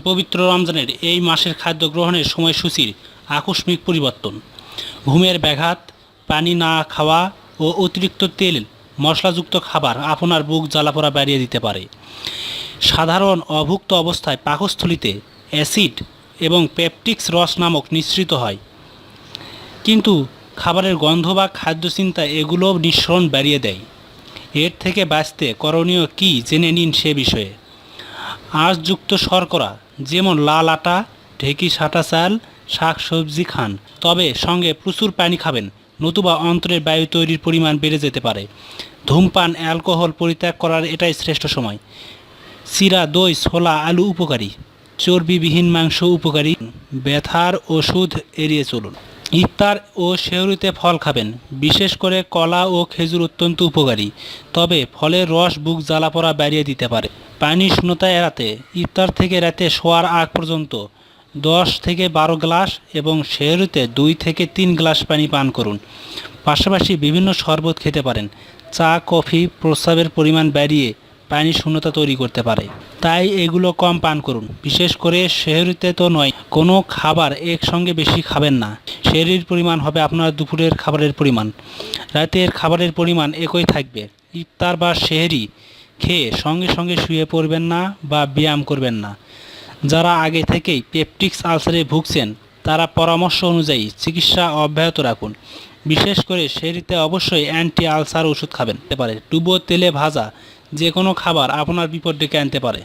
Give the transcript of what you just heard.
পবিত্র রমজানের এই মাসের খাদ্য গ্রহণের সময়সূচির আকস্মিক পরিবর্তন। ঘুমের ব্যাঘাত, পানি না খাওয়া ও অতিরিক্ত তেল, মশলাযুক্ত খাবার আপনার বুক জ্বালাপোড়া বাড়িয়ে দিতে পারে। সাধারণ অভুক্ত অবস্থায় পাকস্থলিতে অ্যাসিড এবং পেপটিক্স রস নামক নিঃসৃত হয়। কিন্তু খাবারের গন্ধ বা খাদ্য চিন্তা এগুলো নিঃসরণ বাড়িয়ে দেয়। এর থেকে বাঁচতে করণীয় কী জেনে নিন সে বিষয়ে। আঁশযুক্ত শর্করা যেমন লাল আটা, ঢেকি সাটা চাল, শাক সবজি খান। তবে সঙ্গে প্রচুর পানি খাবেন, নতুবা অন্তরের বায়ু তৈরির পরিমাণ বেড়ে যেতে পারে। ধূমপান, অ্যালকোহল পরিত্যাগ করার এটাই শ্রেষ্ঠ সময়। চিরা, দই, ছোলা, আলু উপকারী। চর্বিবিহীন মাংস উপকারী। ব্যথার ওষুধ এড়িয়ে চলুন। ইফতার ও শেহরিতে ফল খাবেন, বিশেষ করে কলা ও খেজুর অত্যন্ত উপকারী। তবে ফলের রস, বুক, জ্বালা পড়া বাড়িয়ে দিতে পারে। পানি শূন্যতা এড়াতে, ইফতার থেকে রাতে শোয়ার আগ পর্যন্ত দশ থেকে বারো গ্লাস এবং শেহরিতে দুই থেকে তিন গ্লাস পানি পান করুন। পাশাপাশি বিভিন্ন শরবত খেতে পারেন। চা, কফি প্রস্রাবের পরিমাণ বাড়িয়ে পানি শূন্যতা তৈরি করতে পারে। তাই এগুলো কম পান করুন। বিশেষ করে শহরিতে তো নয়, কোনো খাবার একসঙ্গে বেশি খাবেন না। শরীর পরিমাণ হবে আপনার দুপুরের খাবারের পরিমাণ। রাতের খাবারের পরিমাণ একই থাকবে। ইফতার বা সেহরি খেয়ে সঙ্গে সঙ্গে শুয়ে পড়বেন না বা ব্যায়াম করবেন না। যারা আগে থেকেই পেপটিক্স আলসারে ভুগছেন, তারা পরামর্শ অনুযায়ী চিকিৎসা অব্যাহত রাখুন। বিশেষ করে সেরিতে অবশ্যই অ্যান্টি আলসার ওষুধ খাবেন। পারে। ডুবো তেলে ভাজা যে কোনো খাবার আপনার বিপদ ডেকে আনতে পারে।